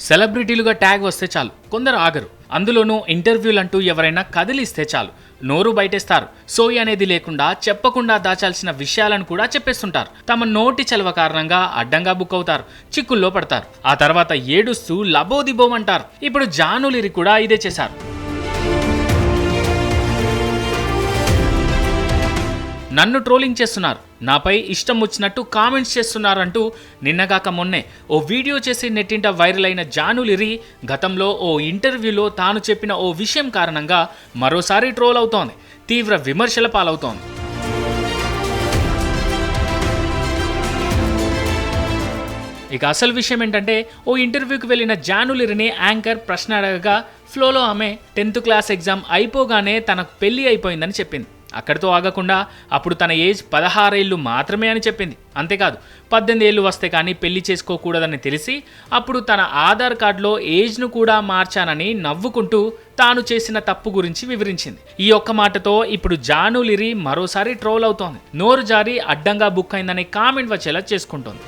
సెలబ్రిటీలుగా tag వస్తే చాలు. కొందరు ఆగరు. అందులోనూ ఇంటర్వ్యూలు అంటూ ఎవరైనా కదిలిస్తే చాలు. నోరు బయటేస్తారు. సోయి అనేది లేకుండా చెప్పకుండా దాచాల్సిన విషయాలను కూడా చెప్పేస్తుంటారు. తమ నోటి చలవ కారణంగా అడ్డంగా బుక్ అవుతారు. చిక్కుల్లో పడతారు. ఆ తర్వాత ఏడుస్తూ లబోదిబోమంటారు ఇప్పుడు జానులిరి కూడా ఇదే చేశారు. నన్ను ట్రోలింగ్ చేస్తున్నారు. నాపై ఇష్టం వచ్చినట్టు కామెంట్స్ చేస్తున్నారంటూ నిన్నగాక మొన్నే ఓ వీడియో చేసి నెట్టింట వైరల్ అయిన జానులిరి గతంలో ఓ ఇంటర్వ్యూలో తాను చెప్పిన ఓ విషయం కారణంగా మరోసారి ట్రోల్ అవుతోంది. తీవ్ర విమర్శల పాలవుతోంది. ఇక అసలు విషయం ఏంటంటే ఓ ఇంటర్వ్యూకి వెళ్ళిన జానులిరిని యాంకర్ ప్రశ్న అడగగా ఫ్లోలో ఆమె టెన్త్ క్లాస్ ఎగ్జామ్ అయిపోగానే తనకు పెళ్ళి అయిపోయిందని చెప్పింది. అక్కడితో ఆగకుండా అప్పుడు తన ఏజ్ పదహారేళ్ళు మాత్రమే అని చెప్పింది. అంతేకాదు పద్దెనిమిది ఏళ్ళు వస్తే కానీ పెళ్ళి చేసుకోకూడదని తెలిసి అప్పుడు తన ఆధార్ కార్డులో ఏజ్ను కూడా మార్చానని నవ్వుకుంటూ తాను చేసిన తప్పు గురించి వివరించింది. ఈ ఒక్క మాటతో ఇప్పుడు జానులిరి మరోసారి ట్రోల్ అవుతోంది. నోరు జారి అడ్డంగా బుక్ అయిందనే కామెంట్ వచ్చేలా చేసుకుంటోంది.